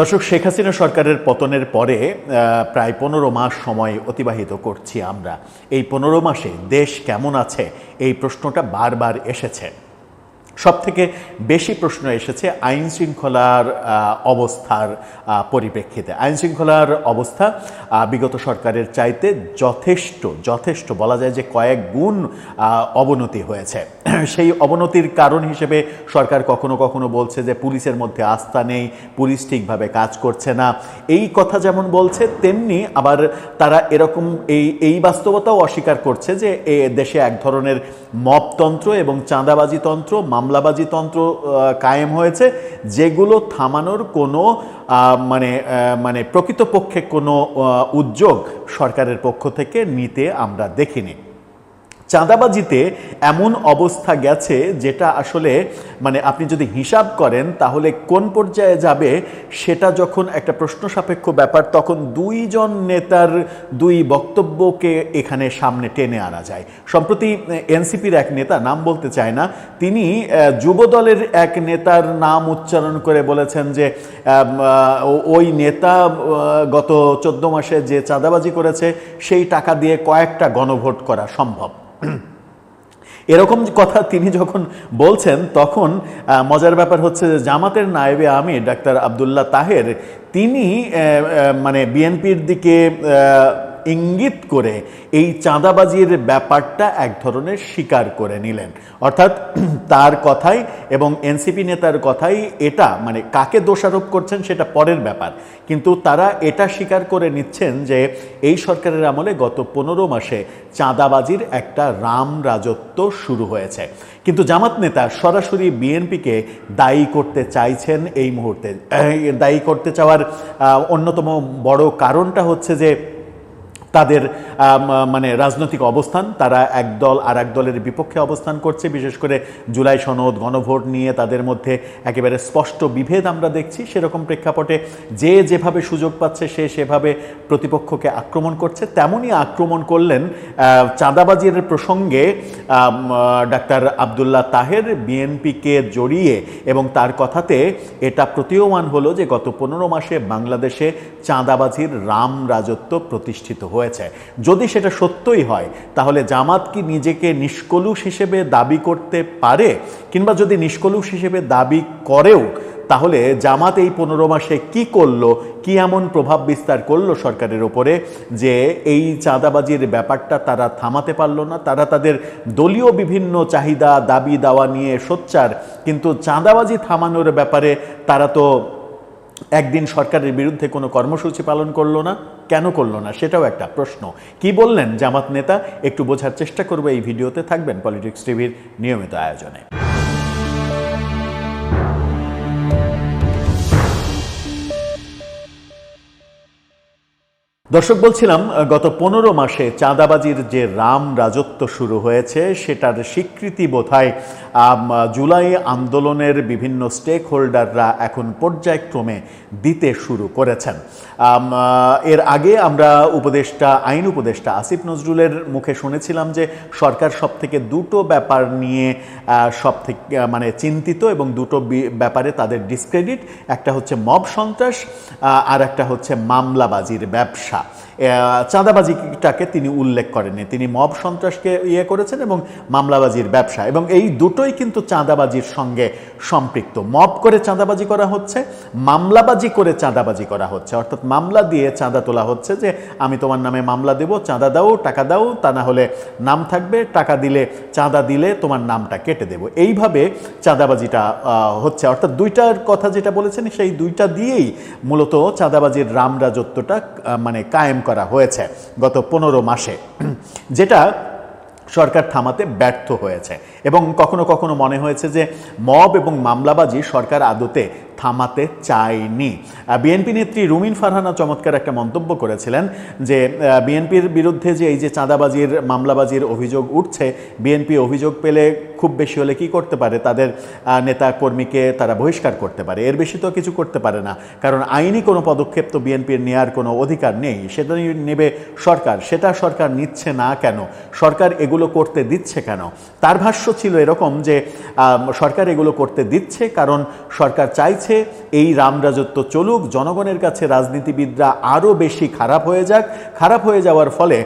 দর্শক, শেখ হাসিনা সরকারের পতনের পরে প্রায় পনেরো মাস সময় অতিবাহিত করছি আমরা। এই পনেরো মাসে দেশ কেমন আছে? এই প্রশ্নটা বারবার এসেছে। সব থেকে বেশি প্রশ্ন এসেছে আইন শৃঙ্খলার অবস্থার পরিপ্রেক্ষিতে। আইন শৃঙ্খলার অবস্থা বিগত সরকারের চাইতে যথেষ্ট যথেষ্ট বলা যায় যে কয়েক গুণ অবনতি হয়েছে। সেই অবনতির কারণ হিসেবে সরকার কখনো কখনো বলছে যে পুলিশের মধ্যে আস্থা নেই, পুলিশ ঠিকভাবে কাজ করছে না। এই কথা যেমন বলছে, তেমনি আবার তারা এরকম এই এই বাস্তবতাও অস্বীকার করছে যে এ দেশে এক ধরনের মবতন্ত্র এবং চাঁদাবাজিতন্ত্র মামলাবাজিতন্ত্র তন্ত্র কায়েম হয়েছে, যেগুলো থামানোর কোনো মানে মানে প্রকৃতপক্ষে কোনো উদ্যোগ সরকারের পক্ষ থেকে নিতে আমরা দেখিনি। চাঁদাবাজিতে এমন অবস্থা গেছে যেটা আসলে মানে আপনি যদি হিসাব করেন তাহলে কোন পর্যায়ে যাবে সেটা যখন একটা প্রশ্ন সাপেক্ষ ব্যাপার, তখন দুইজন নেতার দুই বক্তব্যকে এখানে সামনে টেনে আনা যায়। সম্প্রতি এনসিপির এক নেতা, নাম বলতে চায় না, তিনি যুবদলের এক নেতার নাম উচ্চারণ করে বলেছেন যে ওই নেতা গত চোদ্দ মাসে যে চাঁদাবাজি করেছে, সেই টাকা দিয়ে কয়েকটা গণভোট করা সম্ভব। এরকম কথা তিনি যখন বলছেন, তখন মজার ব্যাপার হচ্ছে যে জামাতের নায়েবে আমির ডাক্তার আবদুল্লাহ তাহের, তিনি মানে বিএনপির দিকে ইঙ্গিত করে এই চাঁদাবাজির ব্যাপারটা এক ধরনের স্বীকার করে নিলেন। অর্থাৎ তার কথাই এবং এনসিপি নেতার কথাই এটা মানে কাকে দোষারোপ করছেন সেটা পরের ব্যাপার। কিন্তু তারা এটা স্বীকার করে নিচ্ছেন যে এই সরকারের আমলে গত পনেরো মাসে চাঁদাবাজির একটা রাম রাজত্ব শুরু হয়েছে। কিন্তু জামাত নেতা সরাসরি বিএনপিকে দায়ী করতে চাইছেন এই মুহূর্তে। দায়ী করতে চাওয়ার অন্যতম বড় কারণটা হচ্ছে যে তাদের মানে রাজনৈতিক অবস্থান, তারা এক দল আর এক দলের বিপক্ষে অবস্থান করছে। বিশেষ করে জুলাই সনদ, গণভোট নিয়ে তাদের মধ্যে একেবারে স্পষ্ট বিভেদ আমরা দেখছি। সেরকম প্রেক্ষাপটে যে যেভাবে সুযোগ পাচ্ছে, সে সেভাবে প্রতিপক্ষকে আক্রমণ করছে। তেমনই আক্রমণ করলেন চাঁদাবাজির প্রসঙ্গে ডাক্তার আবদুল্লাহ তাহের বিএনপিকে জড়িয়ে এবং তার কথাতে এটা প্রতীয়মান হলো যে গত পনেরো মাসে বাংলাদেশে চাঁদাবাজির রাম রাজত্ব প্রতিষ্ঠিত হয়েছে। যদি সেটা সত্যই হয়, তাহলে জামাত কি নিজেকে নিষ্কলুষ হিসেবে দাবি করতে পারে? কিংবা যদি নিষ্কলুষ হিসেবে দাবি করেও, তাহলে জামাত এই পনেরো মাসে কি করল? কি এমন প্রভাব বিস্তার করল সরকারের ওপরে যে এই চাঁদাবাজির ব্যাপারটা তারা থামাতে পারল না? তারা তাদের দলীয় বিভিন্ন চাহিদা দাবি দাওয়া নিয়ে সোচ্চার, কিন্তু চাঁদাবাজি থামানোর ব্যাপারে তারা তো একদিন সরকারের বিরুদ্ধে কোনো কর্মসূচি পালন করল না কেন করল না সেটাও একটা প্রশ্ন। কি বললেন জামাত নেতা? একটু বোঝার চেষ্টা করব এই ভিডিওতে থাকবেন পলিটিক্স টিভির নিয়মিত আয়োজনে। দর্শক বলছিলাম গত পনেরো মাসে চাঁদাবাজির যে রাম রাজত্ব শুরু হয়েছে সেটার স্বীকৃতি আম, জুলাই আন্দোলনের বিভিন্ন স্টেক হোল্ডাররা এখন পর্যায়ক্রমে দিতে শুরু করেছেন। এর আগে আমরা উপদেষ্টা, আইন উপদেষ্টা আসিফ নজরুলের মুখে শুনেছিলাম যে সরকার সব থেকে দুটো ব্যাপার নিয়ে সব থেকে মানে চিন্তিত এবং দুটো ব্যাপারে তাদের ডিসক্রেডিট একটা হচ্ছে মব সন্ত্রাস আর একটা হচ্ছে মামলাবাজির ব্যবসা। চাঁদাবাজিটাকে তিনি উল্লেখ করেননি। তিনি মব সন্ত্রাসকে ইয়ে করেছেন এবং মামলাবাজির ব্যবসা। এবং এই দুটোই কিন্তু চাঁদাবাজির সঙ্গে সম্পৃক্ত। মব করে চাঁদাবাজি করা হচ্ছে, মামলাবাজি করে চাঁদাবাজি করা হচ্ছে। অর্থাৎ মামলা দিয়ে চাঁদা তোলা হচ্ছে যে, আমি তোমার নামে মামলা দেব, চাঁদা দাও, টাকা দাও, তা না হলে নাম থাকবে, টাকা দিলে চাঁদা দিলে তোমার নামটা কেটে দেব। এইভাবে চাঁদাবাজিটা হচ্ছে। অর্থাৎ দুইটার কথা যেটা বলেছেন, সেই দুইটা দিয়েই মূলত চাঁদাবাজির রাম রাজত্বটা মানে কায়েম করা হয়েছে গত পনেরো মাসে। যেটা সরকার থামাতে ব্যর্থ হয়েছে। এবং কখনো কখনো মনে হয়েছে যে, মব এবং মামলাবাজি সরকার আদতে থামাতে চায়নি বিএনপি নেত্রী রুমিন ফারহানা চমৎকার একটা মন্তব্য করেছিলেন যে বিএনপির বিরুদ্ধে যে এই যে চাঁদাবাজির, মামলাবাজির অভিযোগ উঠছে, বিএনপি অভিযোগ পেলে খুব বেশি হলে কি করতে পারে? তাদের নেতা কর্মীকে তারা বহিষ্কার করতে পারে। এর বেশি তো কিছু করতে পারে না। কারণ আইনি কোনো পদক্ষেপ তো বিএনপির নেওয়ার কোনো অধিকার নেই। সেটা নেবে সরকার। সেটা সরকার নিচ্ছে না কেন? সরকার এগুলো করতে দিচ্ছে কেন? তার ভাষ্য ছিল এরকম যে সরকার এগুলো করতে দিচ্ছে কারণ সরকার চাইছে চাচ্ছে এই রামরাজত্ব চলুক, জনগণের কাছে রাজনীতিবিদরা আরও বেশি খারাপ হয়ে যাক। খারাপ হয়ে যাওয়ার ফলে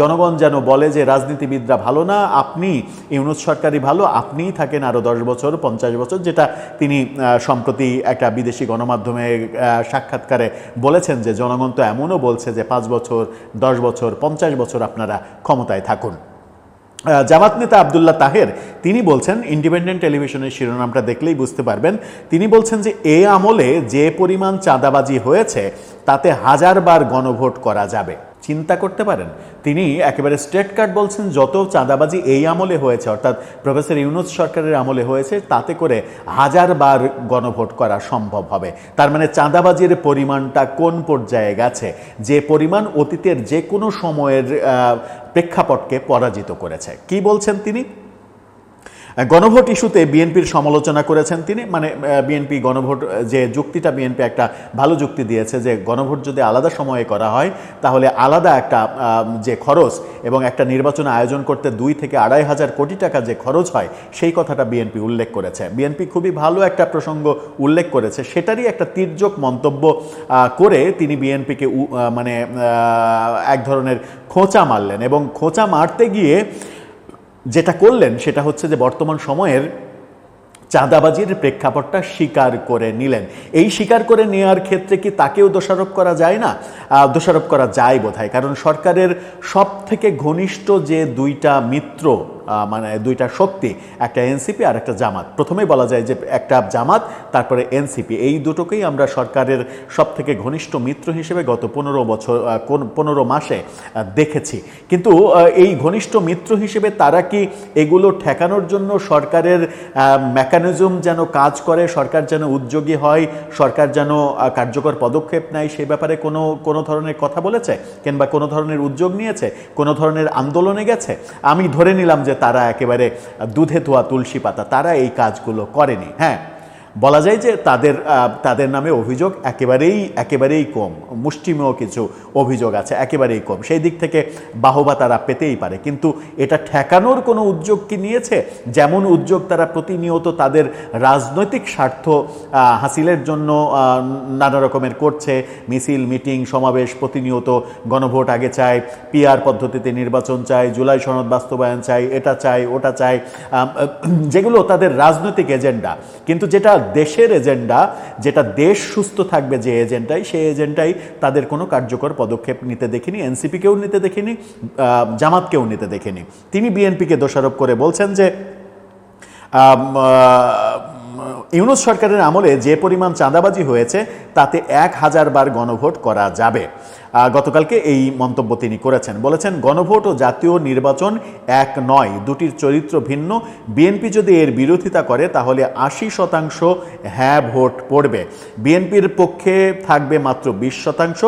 জনগণ যেন বলে যে রাজনীতিবিদরা ভালো না, আপনি ইউনুস সরকারই ভালো, আপনিই থাকেন আরও দশ বছর, পঞ্চাশ বছর, যেটা তিনি সম্প্রতি একটা বিদেশি গণমাধ্যমে সাক্ষাৎকারে বলেছেন যে জনগণ তো এমনও বলছে যে পাঁচ বছর, দশ বছর, পঞ্চাশ বছর আপনারা ক্ষমতায় থাকুন। জামাত নেতা আবদুল্লাহ তাহের, তিনি বলছেন ইন্ডিপেন্ডেন্ট টেলিভিশনের শিরোনামটা দেখলেই বুঝতে পারবেন। তিনি বলছেন যে, এ আমলে যে পরিমাণ চাঁদাবাজি হয়েছে, তাতে হাজারবার গণভোট করা যাবে। চিন্তা করতে পারেন। তিনি একেবারে স্টেট কার্ড বলছেন, যত চাঁদাবাজি এই আমলে হয়েছে, অর্থাৎ প্রফেসর ইউনুস সরকারের আমলে হয়েছে, তাতে করে হাজারবার গণভোট করা সম্ভব হবে। তার মানে চাঁদাবাজির পরিমাণটা কোন পর্যায়ে গেছে? যে পরিমাণ অতীতের যে কোনো সময়ের প্রেক্ষাপটকে পরাজিত করেছে। কি বলছেন তিনি? গণভোট ইস্যুতে বিএনপির সমালোচনা করেছেন তিনি। মানে বিএনপি গণভোট যে যুক্তিটা বিএনপি একটা ভালো যুক্তি দিয়েছে যে গণভোট যদি আলাদা সময়ে করা হয়, তাহলে আলাদা একটা যে খরচ এবং একটা নির্বাচন আয়োজন করতে দুই থেকে আড়াই হাজার কোটি টাকা যে খরচ হয়, সেই কথাটা বিএনপি উল্লেখ করেছে। বিএনপি খুবই ভালো একটা প্রসঙ্গ উল্লেখ করেছে। সেটারই একটা তির্যক মন্তব্য করে তিনি বিএনপিকে মানে এক ধরনের খোঁচা মারলেন এবং খোঁচা মারতে গিয়ে যেটা করলেন সেটা হচ্ছে যে বর্তমান সময়ের চাঁদাবাজির প্রেক্ষাপটটা স্বীকার করে নিলেন। এই স্বীকার করে নেওয়ার ক্ষেত্রে কি তাকেও দোষারোপ করা যায় না? দোষারোপ করা যায় বোধহয়। কারণ সরকারের সব থেকে ঘনিষ্ঠ যে দুইটা মিত্র মানে দুইটা শক্তি, একটা এনসিপি আর একটা জামাত। প্রথমেই বলা যায় যে একটা জামাত, তারপরে এনসিপি। এই দুটোকেই আমরা সরকারের সব থেকে ঘনিষ্ঠ মিত্র হিসেবে গত পনেরো বছর পনেরো মাসে দেখেছি। কিন্তু এই ঘনিষ্ঠ মিত্র হিসেবে তারা কি এগুলো ঠেকানোর জন্য সরকারের মেকানিজম যেন কাজ করে, সরকার যেন উদ্যোগী হয়, সরকার যেন কার্যকর পদক্ষেপ নেয়, সে ব্যাপারে কোনো কোনো ধরনের কথা বলেছে? কিংবা কোনো ধরনের উদ্যোগ নিয়েছে? কোনো ধরনের আন্দোলনে গেছে? আমি ধরে নিলাম যে তারা একেবারে দুধে ধোয়া তুলসী পাতা তারা এই কাজগুলো করেনি। হ্যাঁ বলা যায় যে তাদের তাদের নামে অভিযোগ একেবারেই একেবারেই কম। মুষ্টিমেয় কিছু অভিযোগ আছে, একেবারেই কম। সেই দিক থেকে বাহবা তারা পেতেই পারে। কিন্তু এটা ঠেকানোর কোনো উদ্যোগ কি নিয়েছে? যেমন উদ্যোগ তারা প্রতিনিয়ত তাদের রাজনৈতিক স্বার্থ হাসিলের জন্য নানা রকমের করছে। মিছিল, মিটিং, সমাবেশ প্রতিনিয়ত গণভোট আগে চায়, পিআর পদ্ধতিতে নির্বাচন চাই জুলাই সনদ বাস্তবায়ন চাই এটা চাই ওটা চাই যেগুলো তাদের রাজনৈতিক এজেন্ডা। কিন্তু যেটা দেশের এজেন্ডা, যেটা দেশ সুস্থ থাকবে যে এজেন্ডাই, সেই এজেন্ডাই তাদের কোনো কার্যকর পদক্ষেপ নিতে দেখিনি, এনসিপিকেও নিতে দেখিনি জামাতকেও নিতে দেখিনি। তিনি বিএনপিকে দোষারোপ করে বলছেন যে ইউনুস সরকারের আমলে যে পরিমাণ চাঁদাবাজি হয়েছে, তাতে এক হাজার বার গণভোট করা যাবে। গতকালকে এই মন্তব্য তিনি করেছেন। বলেছেন, গণভোট ও জাতীয় নির্বাচন এক নয়, দুটির চরিত্র ভিন্ন। বিএনপি যদি এর বিরোধিতা করে, তাহলে আশি শতাংশ হ্যাঁ ভোট পড়বে। বিএনপির পক্ষে থাকবে মাত্র বিশ শতাংশ।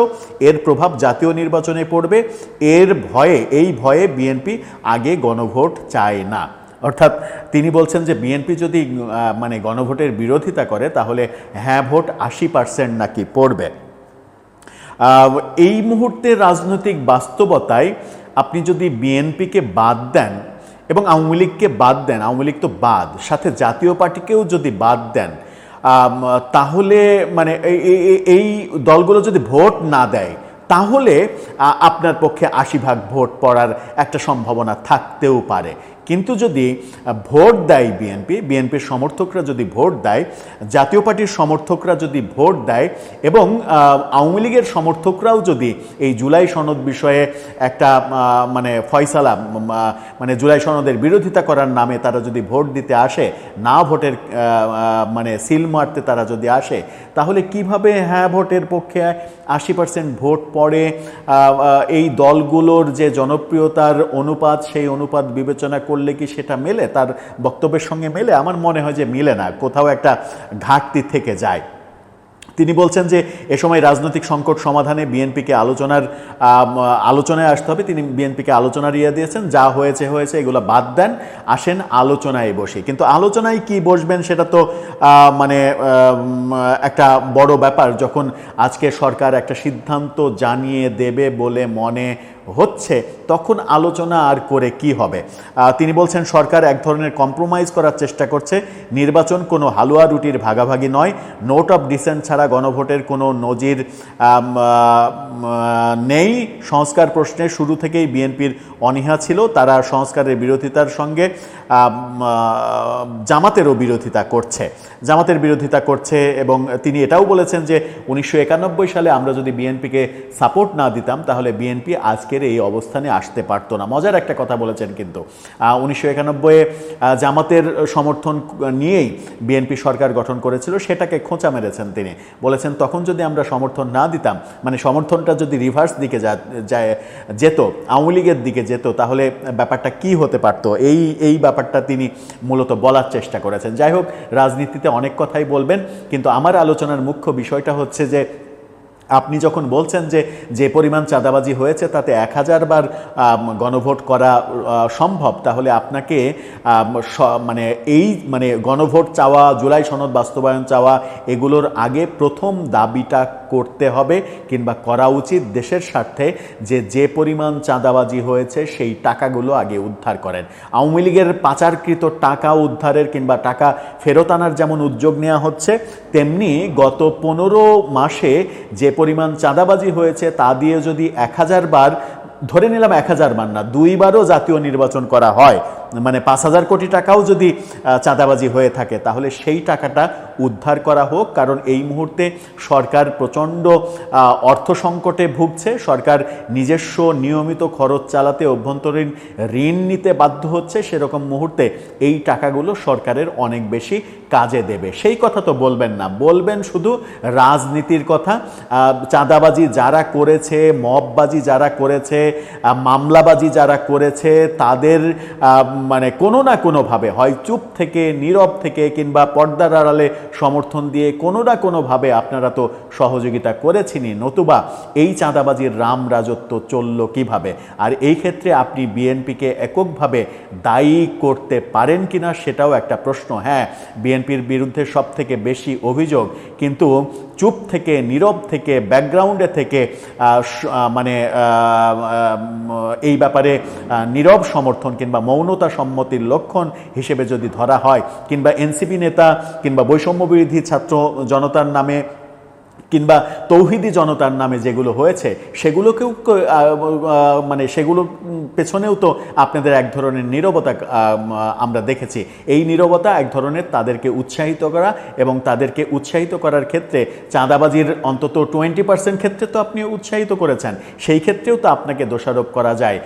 এর প্রভাব জাতীয় নির্বাচনে পড়বে। এর ভয়ে, এই ভয়ে বিএনপি আগে গণভোট চায় না। অর্থাৎ তিনি বলছেন যে বিএনপি যদি মানে গণভোটের বিরোধিতা করে, তাহলে হ্যাঁ ভোট আশি পার্সেন্ট নাকি পড়বে। এই মুহূর্তে রাজনৈতিক বাস্তবতায় আপনি যদি বিএনপিকে বাদ দেন এবং আওয়ামী লীগকে বাদ দেন, আওয়ামী লীগ তো বাদ, সাথে জাতীয় পার্টিকেও যদি বাদ দেন তাহলে মানে এই- দলগুলো যদি ভোট না দেয়, তাহলে আপনার পক্ষে আশি ভাগ ভোট পড়ার একটা সম্ভাবনা থাকতেও পারে। কিন্তু যদি ভোট দেয় বিএনপি বিএনপির সমর্থকরা যদি ভোট দেয়, জাতীয় পার্টির সমর্থকরা যদি ভোট দেয় এবং আওয়ামী লীগের সমর্থকরাও যদি এই জুলাই সনদ বিষয়ে একটা মানে ফয়সালা মানে জুলাই সনদের বিরোধিতা করার নামে তারা যদি ভোট দিতে আসে, না ভোটের মানে সিল মারতে তারা যদি আসে, তাহলে কীভাবে হ্যাঁ ভোটের পক্ষে আশি পার্সেন্ট ভোট পড়ে? এই দলগুলোর যে জনপ্রিয়তার অনুপাত, সেই অনুপাত বিবেচনা করলে কি সেটা মেলে? তার বক্তব্যের সঙ্গে মেলে? আমার মনে হয় যে মিলে না, কোথাও একটা ঘাটতি থেকে যায়। তিনি বলছেন যে এ সময় রাজনৈতিক সংকট সমাধানে বিএনপিকে আলোচনার আলোচনায় আসতে হবে। তিনি বিএনপিকে আলোচনার ইয়ে দিয়েছেন, যা হয়েছে হয়েছে, এগুলো বাদ দেন, আসেন আলোচনায় বসে। কিন্তু আলোচনায় কি বসবেন সেটা তো মানে একটা বড় ব্যাপার। যখন আজকে সরকার একটা সিদ্ধান্ত জানিয়ে দেবে বলে মনে হচ্ছে, তখন আলোচনা আর করে কি হবে? তিনি বলছেন, সরকার এক ধরনের কম্প্রোমাইজ করার চেষ্টা করছে। নির্বাচন কোনো হালুয়া রুটির ভাগাভাগি নয়। নোট অফ ডিসেন্ট ছাড়া গণভোটের কোনো নজির নেই। সংস্কার প্রশ্নে শুরু থেকেই বিএনপির অনীহা ছিল। তারা সংস্কারের বিরোধিতার সঙ্গে জামাতেরও বিরোধিতা করছে। জামাতের বিরোধিতা করছে এবং তিনি এটাও বলেছেন যে, উনিশশো একানব্বই সালে আমরা যদি বিএনপিকে সাপোর্ট না দিতাম, তাহলে বিএনপি আজকের এই অবস্থানে আসতে পারতো না। মজার একটা কথা বলেছেন কিন্তু। উনিশশো একানব্বইয়ে জামাতের সমর্থন নিয়েই বিএনপি সরকার গঠন করেছিল, সেটাকে খোঁচা মেরেছেন তিনি। বলেছেন, তখন যদি আমরা সমর্থন না দিতাম মানে সমর্থনটা যদি রিভার্স দিকে যায়, যেত, আওয়ামী লীগের দিকে যেত, তাহলে ব্যাপারটা কি হতে পারতো? এই এই ব্যাপারটা তিনি মূলত বলার চেষ্টা করেছেন। যাই হোক, রাজনীতিতে অনেক কথাই বলবেন, কিন্তু আমার আলোচনার মুখ্য বিষয়টা হচ্ছে যে আপনি যখন বলছেন যে যে পরিমাণ চাঁদাবাজি হয়েছে তাতে এক হাজার বার গণভোট করা সম্ভব, তাহলে আপনাকে মানে এই মানে গণভোট চাওয়া, জুলাই সনদ বাস্তবায়ন চাওয়া, এগুলোর আগে প্রথম দাবিটা করতে হবে কিংবা করা উচিত দেশের স্বার্থে যে যে পরিমাণ চাঁদাবাজি হয়েছে সেই টাকাগুলো আগে উদ্ধার করেন। আওয়ামী লীগের পাচারকৃত টাকা উদ্ধারের কিংবা টাকা ফেরত আনার যেমন উদ্যোগ নেওয়া হচ্ছে, তেমনি গত পনেরো মাসে যে পরিমাণ চাঁদাবাজি হয়েছে, তা দিয়ে যদি এক হাজার বার, ধরে নিলাম এক হাজার বার না, দুইবারও জাতীয় নির্বাচন করা হয় মানে পাঁচ হাজার কোটি টাকাও যদি চাঁদাবাজি হয়ে থাকে, তাহলে সেই টাকাটা উদ্ধার করা হোক। কারণ এই মুহূর্তে সরকার প্রচণ্ড অর্থ সংকটে ভুগছে। সরকার নিজস্ব নিয়মিত খরচ চালাতে অভ্যন্তরীণ ঋণ নিতে বাধ্য হচ্ছে। সেরকম মুহূর্তে এই টাকাগুলো সরকারের অনেক বেশি কাজে দেবে। সেই কথা তো বলবেন না। বলবেন শুধু রাজনীতির কথা। চাঁদাবাজি যারা করেছে, মববাজি যারা করেছে মামলাবাজি যারা করেছে, তাদের মানে কোনো না কোনোভাবে, হয় চুপ থেকে, নীরব থেকে, কিংবা পর্দার আড়ালে সমর্থন দিয়ে কোনো না কোনোভাবে আপনারা তো সহযোগিতা করেছেনই। নতুবা এই চাঁদাবাজির রাম রাজত্ব চলল কীভাবে? আর এই ক্ষেত্রে আপনি বিএনপিকে এককভাবে দায়ী করতে পারেন কিনা সেটাও একটা প্রশ্ন। হ্যাঁ বিএনপির বিরুদ্ধে সব থেকে বেশি অভিযোগ, কিন্তু চুপ থেকে, নীরব থেকে, ব্যাকগ্রাউন্ডে থেকে মানে এই ব্যাপারে নীরব সমর্থন কিংবা মৌনতা সম্মতির লক্ষণ হিসেবে যদি ধরা হয়, কিংবা এনসিপি নেতা কিংবা বৈষম্য বিরোধী ছাত্র জনতার নামে কিংবা তৌহিদি জনতার নামে যেগুলো হয়েছে, সেগুলোকেও মানে সেগুলো পেছনেও তো আপনাদের এক ধরনের নীরবতা আমরা দেখেছি। এই নীরবতা এক ধরনের তাদেরকে উৎসাহিত করা এবং তাদেরকে উৎসাহিত করার ক্ষেত্রে চাঁদাবাজির অন্তত টোয়েন্টি পার্সেন্ট ক্ষেত্রে তো আপনি উৎসাহিত করেছেন। সেই ক্ষেত্রেও তো আপনাকে দোষারোপ করা যায়।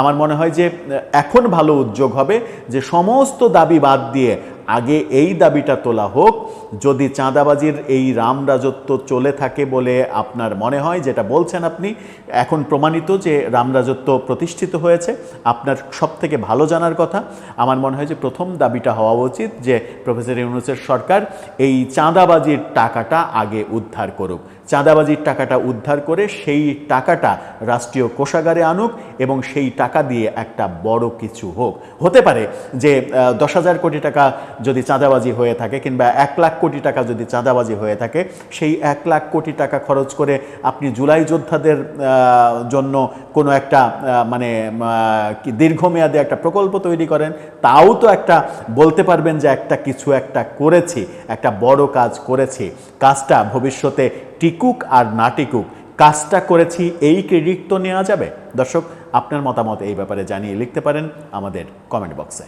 আমার মনে হয় যে, এখন ভালো উদ্যোগ হবে যে সমস্ত দাবি বাদ দিয়ে আগে এই দাবিটা তোলা হোক, যদি চাঁদাবাজির এই রাম রাজত্ব চলে থাকে বলে আপনার মনে হয়, যেটা বলছেন আপনি, এখন প্রমাণিত যে রাম রাজত্ব প্রতিষ্ঠিত হয়েছে, আপনার সব থেকে ভালো জানার কথা, আমার মনে হয় যে প্রথম দাবিটা হওয়া উচিত যে প্রফেসর ইউনুসের সরকার এই চাঁদাবাজির টাকাটা আগে উদ্ধার করুক। চাঁদাবাজির টাকাটা উদ্ধার করে সেই টাকাটা রাষ্ট্রীয় কোষাগারে আনুক এবং সেই টাকা দিয়ে একটা বড় কিছু হোক। হতে পারে যে দশ হাজার কোটি টাকা যদি চাঁদাবাজি হয়ে থাকে কিংবা এক লাখ কোটি টাকা যদি চাঁদাবাজি হয়ে থাকে, সেই এক লাখ কোটি টাকা খরচ করে আপনি জুলাই যোদ্ধাদের জন্য কোনো একটা মানে দীর্ঘমেয়াদে একটা প্রকল্প তৈরি করেন, তাও তো একটা বলতে পারবেন যে একটা কিছু একটা করেছি, একটা বড় কাজ করেছি। কাজটা ভবিষ্যতে টিকুক আর না টিকুক, কাজটা করেছি, এই ক্রেডিট তো নেওয়া যাবে। দর্শক, আপনার মতামত এই ব্যাপারে জানিয়ে লিখতে পারেন আমাদের কমেন্ট বক্সে